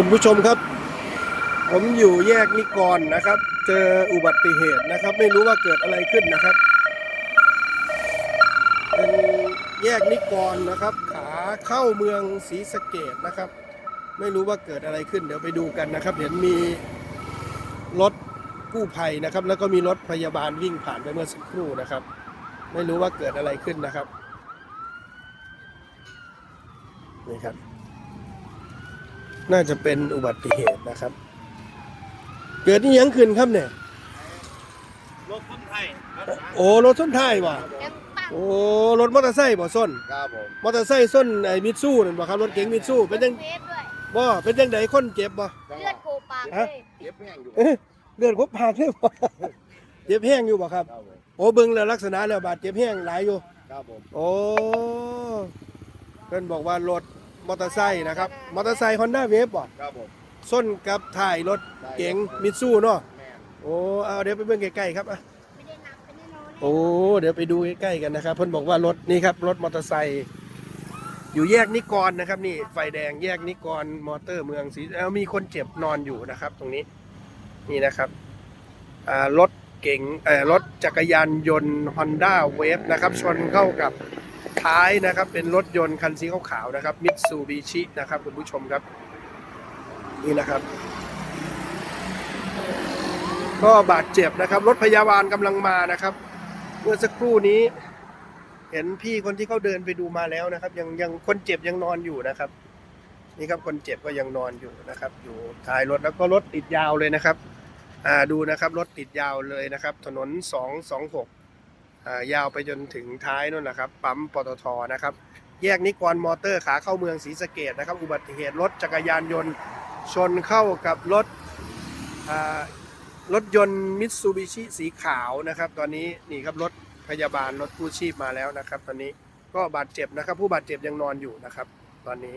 คุณผู้ชมครับ ผมอยู่แยกนิกรนะครับ เจออุบัติเหตุนะครับ ไม่รู้ว่าเกิดอะไรขึ้นนะครับเป็นแยกนิกรนะครับ ขาเข้าเมืองศรีสะเกดนะครับ ไม่รู้ว่าเกิดอะไรขึ้น เดี๋ยวไปดูกันนะครับ เห็นมีรถกู้ภัยนะครับ แล้วก็มีรถพยาบาลวิ่งผ่านไปเมื่อสักครู่นะครับ ไม่รู้ว่าเกิดอะไรขึ้นนะครับนี่ครับ น่าจะเป็นอุบัติเหตุนะครับ เกิดนี่ยังขึ้นครับเนี่ย รถคนไทยโอ้รถส้นท้ายว่ะยังปังโอ้รถมอเตอร์ไซค์บ่ส้นครับผมมอเตอร์ไซค์ส้นไอ้มิตซูนั่นบ่ครับรถเก๋งมิตซูเป็นจังเฟสด้วยบ่เป็นจังไดคนเจ็บบ่เลือดโกปากเลฮะยเย็บแห้งอยู่เอ๊ะเลือดครบผากเลยบ่เจ็บแห้งอยู่บ่ครับครับผมโอ้เบิ่งแล้วลักษณะแล้วบาดเจ็บแห้งหลายอยู่ครับผมโอ้เพิ่นบอกว่ารถ มอเตอร์ไซค์นะครับ มอเตอร์ไซค์ Honda Wave บ่ครับผมส้นกับท้ายรถเก๋งมิตซูเนาะแม่นโอ้เอาเดี๋ยวไปเบิ่งใกล้ๆครับอะไม่ได้นับไม่ได้นอนโอ้เดี๋ยวไปดูใกล้ๆกันนะครับ เพิ่นบอกว่ารถนี่ครับรถมอเตอร์ไซค์อยู่แยกนิกรนะครับ นี่ไฟแดงแยกนิกรมอเตอร์เมืองศรีเอามีคนเจ็บนอนอยู่นะครับ ตรงนี้นี่นะครับอ่ารถเก๋งเอ่อรถจักรยานยนต์ Honda Wave นะครับ ชนเข้ากับ ท้ายนะครับ เป็นรถยนต์คันสีขาวๆนะครับมิตซูบิชินะครับคุณผู้ชมครับ นี่นะครับ ก็บาดเจ็บนะครับ รถพยาบาลกำลังมานะครับ เมื่อสักครู่นี้ เห็นพี่คนที่เขาเดินไปดูมาแล้วนะครับ ยังยังคนเจ็บยังนอนอยู่นะครับ นี่ครับคนเจ็บก็ยังนอนอยู่นะครับ อยู่ท้ายรถแล้วก็รถติดยาวเลยนะครับ อ่าดูนะครับ รถติดยาวเลยนะครับ ถนน226อ่า ยาวไปจนถึงท้ายนู่นนะครับ ปั๊มปตทนะครับ แยกนิกรมอเตอร์ขาเข้าเมืองศรีสะเกดนะครับ อุบัติเหตุรถจักรยานยนต์ ชนเข้ากับรถรถยนต์มิตซูบิชิสีขาวนะครับ ตอนนี้นี่ครับรถพยาบาลรถกู้ชีพมาแล้วนะครับ ตอนนี้ก็บาดเจ็บนะครับ ผู้บาดเจ็บยังนอนอยู่นะครับ ตอนนี้